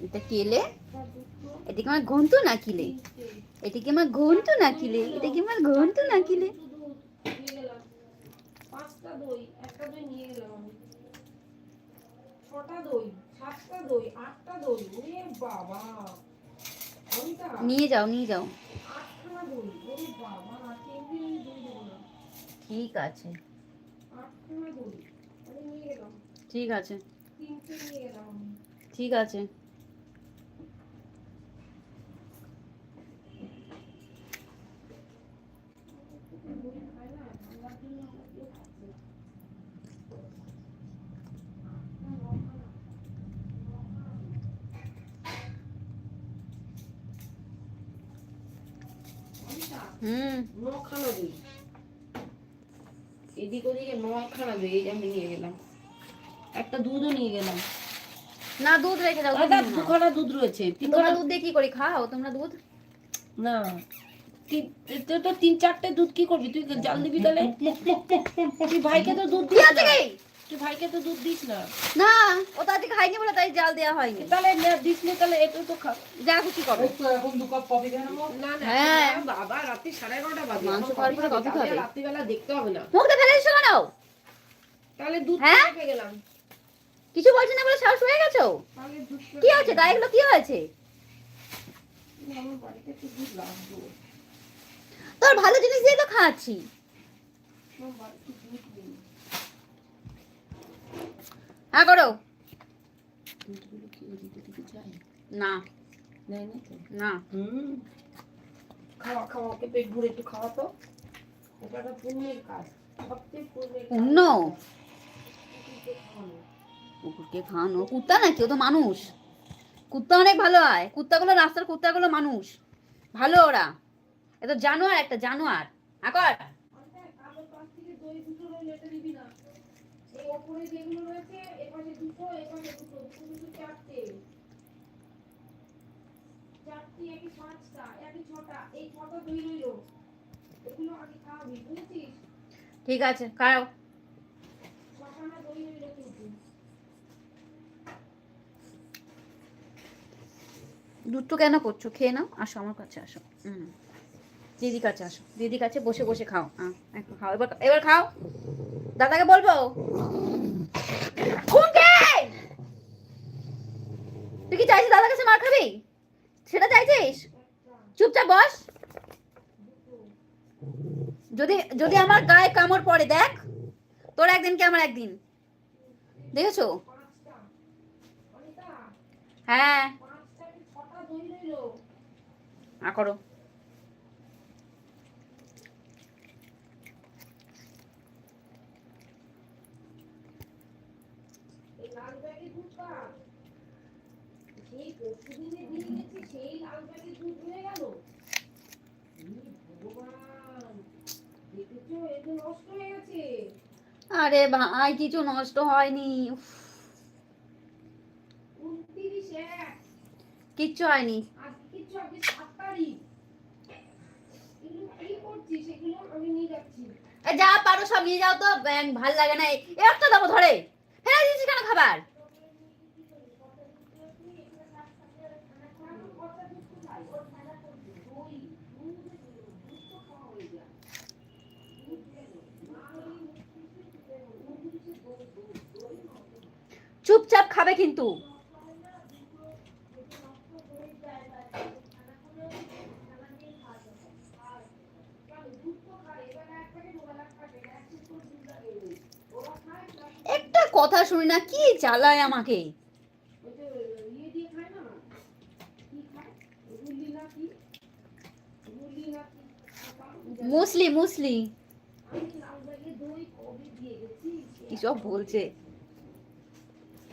এটা কেলে এটা কি আমার ঘন্টু না কিলে এটা কি আমার ঘন্টু না কিলে এটা কি আমার ঘন্টু না কিলে নিয়ে পাঁচটা দই একটা দই নিয়ে গেলাম আমি। ছটা দই সাতটা দই আটটা দই। ওরে বাবা! নিয়ে যাও নিয়ে যাও। আটখানা দই। ওরে বাবা! তিন দই দেবো না? ঠিক আছে। আটখানা দই। আমি নিয়ে গেলাম ঠিক আছে। তিনটে নিয়ে গেলাম ঠিক আছে দই খায় না ঠান্ডার জন্য আমরা কেউ খাচ্ছি না। অনিতা হুম। নখানা দই এদিক ওদিকে নখানা দই এই আমি নিয়ে গেলাম। একটা দুধও নিয়ে গেলাম। না দুধ রেখে দাও দাদা দুখানা দুধ রয়েছে। তিনখানা দুধ দিয়ে কি করে? খাও তোমরা দুধ? না তো তিন চারটে দুধ কি করবি? তুই জাল দিবি তাহলে? ভাইকে তো দুধ কি? তুই ভাইকে তো দুধ দিস না। না ও তো আজকে খাইনি বলে তাই জাল দেওয়া হয়নি। তাহলে না দিস নি তাহলে একটু তো খা। যা খুশি করো। তো এখন দু কাপ কফি খেয়ে নেব। না না হ্যাঁ। বাবা রাত্রি সাড়ে এগারোটা বাজে মাংস খাওয়ার পরে কফি খাবে? রাত্রিবেলা দেখতে হবে না। মুখটা ফেলে দিচ্ছ কেন? তাহলে দুধ হ্যাঁ? গেলাম। কিছু বলছে না বলে সাহস হয়ে গেছো? কি হচ্ছে তাই এগুলো কি হয়েছে? তোর ভালো জিনিস দিয়ে তো খাচ্ছি আমার বাড়িতে দুধ নেই হ্যাঁ করো। না। না। খাওয়া খাওয়া ওকে পেট ভরে একটু খাওয়া তো। এটা একটা পুণ্যের কাজ সবচেয়ে পুণ্যের পুণ্য? কুকুরকে খাওয়ানো। কুত্তা নাকি? ও তো মানুষ। কুত্তা অনেক ভালো হয়। কুত্তাগুলো রাস্তার কুত্তাগুলো মানুষ। ভালো ওরা। এ তো জানোয়ার একটা জানোয়ার। আকর ওপরে যেগুলো রয়েছে, এপাশে দুটো, এপাশে দুটো, দুটো দুটো চারটে। চারটে, একই পাঁচটা, একই ছটা, এই ছটা দই রইল। এগুলো আগে খাওয়াবি, বুঝেছিস? ঠিক আছে খাও। ছখানা দই রইল কিন্তু। দুধ কেন করছ? খেয়ে নাও আসো আমার কাছে আসো। হুম। দিদি কাছে আসো। দিদি কাছে বসে বসে খাও। হ্যাঁ একটু খাও। এবার এবার খাও। দাদাকে বলব? তুই কি চাইছিস দাদার কাছে মার খাবি? সেটা চাইছিস? চুপচাপ বস। যদি যদি আমার গায়ে কামড় পড়ে, দেখ। তোর একদিন কি আমার একদিন? দেখেছ? হ্যাঁ। করো এই লাল ব্যাগে দুধ কার? সেই হয়ে। আরে ভাই, কিছু নষ্ট হয়নি। কিচ্ছু হয়নি। যা পারো সব নিয়ে যাও তো ভালো লাগে না। একটা দেবো ধরে। ফেলে দিয়েছি কেন খাবার এখন কটা দুধ তো খাই? ওর খেলা করছে। দই, দুধ, দুধ তো খাওয়া হয়ে যায়। দুধ কেন? না হলে উনত্রিশে দেবো। উনত্রিশে দই, দই, দই নষ্ট চুপচাপ খাবে কিন্তু। একটা কথা শুনি না, কি জ্বালায় আমাকে? মুসলি মুসলি। কি সব বলছে?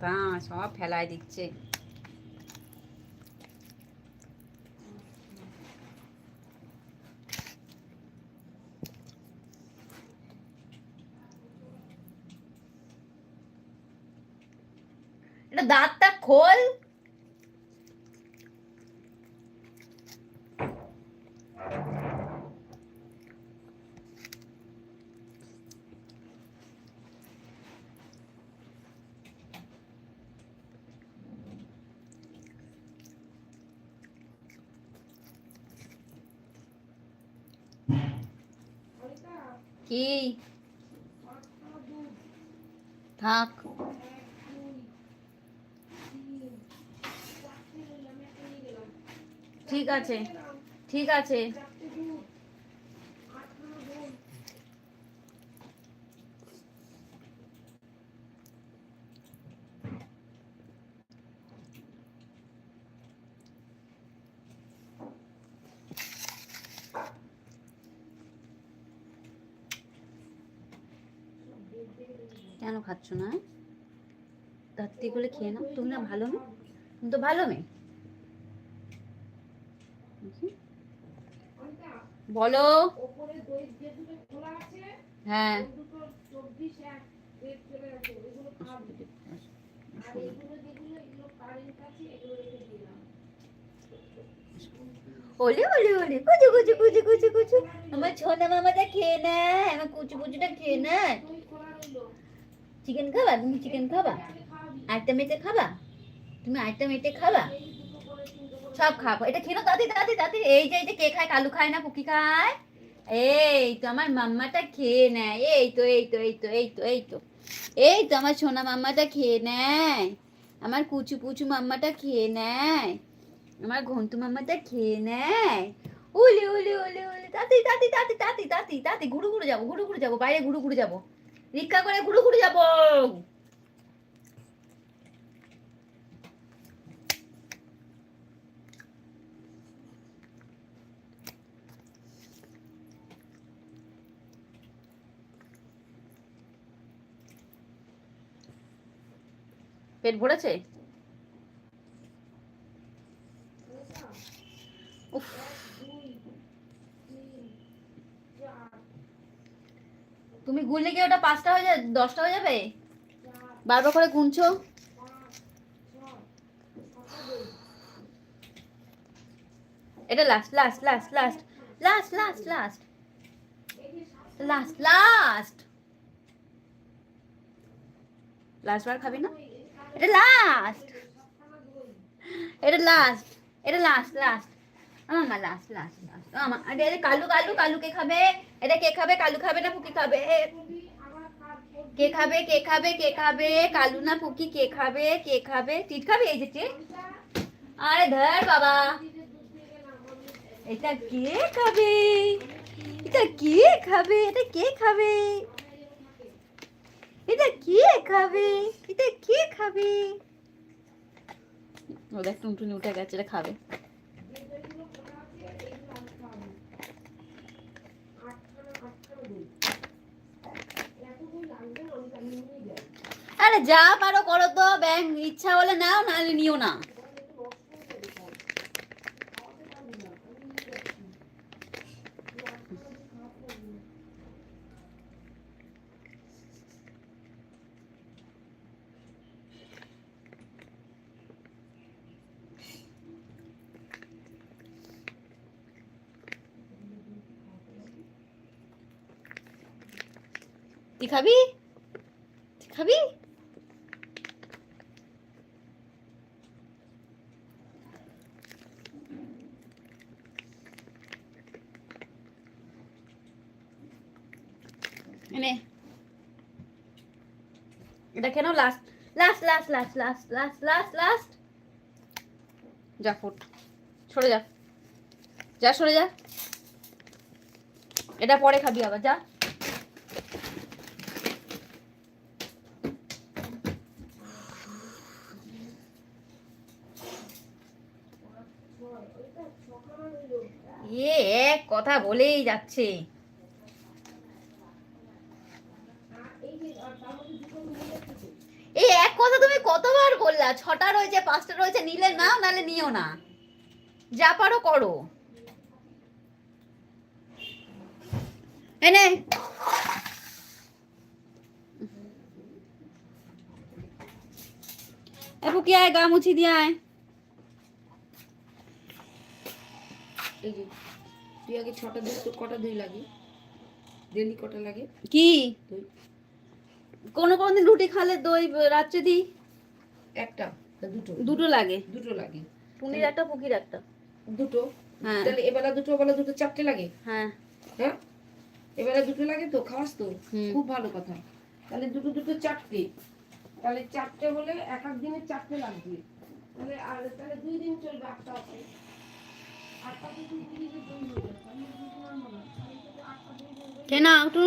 পাতা সব ফেলায় দিচ্ছে। এটা দাঁতটা খোল। কি? থাক। ঠিক আছে। ঠিক আছে। পারছ না তার করে খেয়ে নাও। তুমি না ভালো মেয়ে? তুমি তো ভালো মেয়ে। বলো। হ্যাঁ। ওলে ওলে ওলে। কুচু কুচু কুচু কুচু কুচু। আমার ছোট মামাটা খেয়ে নেয়। আমার কুচু, কুচুটা খেয়ে নেয়। চিকেন খাবা? তুমি চিকেন খাবা? আইটেম মেটে খাবা? তুমি আইটেম মেটে খাবা? সব খাব। এটা খেলো দাদি দাদি দাদি। এই যে এই যে, কে খায়? কালু খায় না? পুকি খায়? এই তো আমার মাম্মাটা খেয়ে নেয়। এই তো এই তো এই তো এই তো এই তো। এই তো আমার সোনা মাম্মাটা খেয়ে নেয়। আমার কুচু পুচু মাম্মাটা খেয়ে নেয়। আমার ঘন্টু মাম্মাটা খেয়ে নেয়। উলি উলি উলি উলি। তাতি তাতি তাতি তাতি তাতি তাতি ঘুরু ঘুরু যাব ঘুরু ঘুরু যাব। বাইরে ঘুরু ঘুরু যাব। রিক্সা করে ঘুরু ঘুরে যাব। পেট ভরেছে উফ দুই তিন চার তুমি গুনলে কি ওটা পাঁচটা হয়ে যাবে দশটা হয়ে যাবে? বারবার করে গুনছো? এটা last last last last last last last last last last বার খাবি না? এটা লাস্ট এটা লাস্ট এটা লাস্ট লাস্ট আমার লাস্ট লাস্ট লাস্ট আমার কালু কালু কালু কে খাবে। এটা কে খাবে কালু খাবে না পুকি খাবে কে খাবে কে খাবে কে খাবে কালু না পুকি কে খাবে কে খাবে টিট খাবে এই যে টিট আরে ধর বাবা এটা কে খাবে এটা কে খাবে এটা কে খাবে এটা কে খাবে এটা কে খাবে ও দেখ টুনটুনি উঠে গেছে এটা খাবে যে দইগুলো খোলা আছে, এইগুলো আমি খাব। আটখানা আটখানা দই। এত দই লাগবে না, অনিতা, আমি নিয়ে যাই। আরে যা পারো করো তো ব্যাং ইচ্ছা হলে নাও নাহলে নিও না। খাবি? হয়ে যাবে সব। খাওয়াতে পারবি না, আমি নিয়ে যাচ্ছি। তুই আটখানা দই খাওয়াতে পারবি না। তুই খাবি তুই খাবি এনে এটা কেন last last last last last last last last যা, ফুট। সরে যা। যা, সরে যা। এটা পরে খাবি আবার, যা। এ, এক কথা বলেই যাচ্ছে আর এই যে, আর তার মধ্যে দুটো নিয়ে যাচ্ছি তো। এই এক কথা তুমি কতবার বললা? ছটা রয়েছে পাঁচটা রয়েছে নিলে নাও নালে নিও না। যা পারো করো। এনে। এ পুকি আয়? গা মুছি দিয়ে আয়। এই যে তুই আগে ছটা দুই তো কটা দুই লাগে ডেলি কটা লাগে? কি? কোনো কোনো দিন রুটি খালে দই রাত্রে দিই? একটা দুটো। দুটো লাগে। দুটো লাগে। পুনির একটা পুকির একটা। দুটো? হ্যাঁ। তাহলে এবেলা দুটো ওবেলা দুটো চারটে লাগে? হ্যাঁ। হ্যাঁ? এবেলা দুটো লাগে তো খাওয়াস তো? খুব ভালো কথা। তাহলে দুটো দুটো চারটে। তাহলে চারটে হলে এক এক দিনে চারটে লাগবে। তাহলে আর তাহলে দুই দিন চলবে আটটা আছে আটটা দুই দিনে দই হয়ে যাবে। দুই দিন তাহলে তোকে আটটা দই হয়ে যাবে। কে না একটু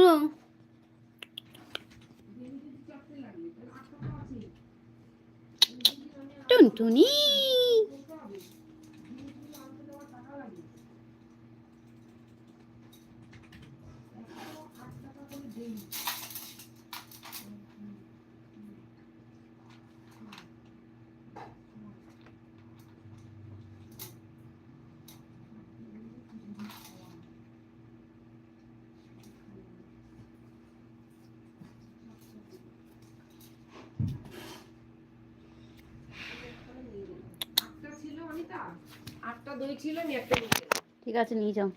দিনে যদি চারটে লাগবে তাহলে আটটা তো আছে টুনটুনি করতে হবে জিনিসগুলো আনতে দেওয়ার টাকা লাগে একশো আট টাকা করে দেই আটটা ছিল অনিতা আটটা দই ছিল আমি একটা ঠিক আছে নিয়ে যাও।